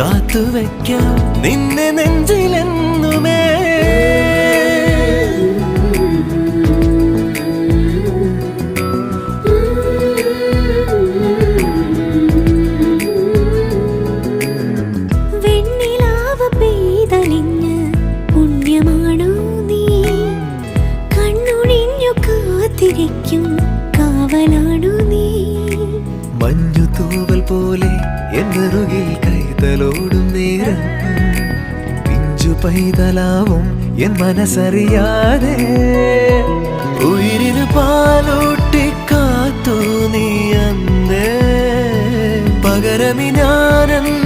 കാത്തുവയ്ക്കാം നിന്നെ നെഞ്ചിലെന്നുമേ. കാത്തിരിക്കും കാവലാണോ നീ? പോലെ എന്നറുകിൽ കൈതലോടും നേരം. പിഞ്ചു പൈതലാവും എൻ മനസ്സറിയാതെ. ഉയിരിന് പാലൂട്ടി കാത്തു നീ അന്ന്. പകരമി ഞാനെന്ന്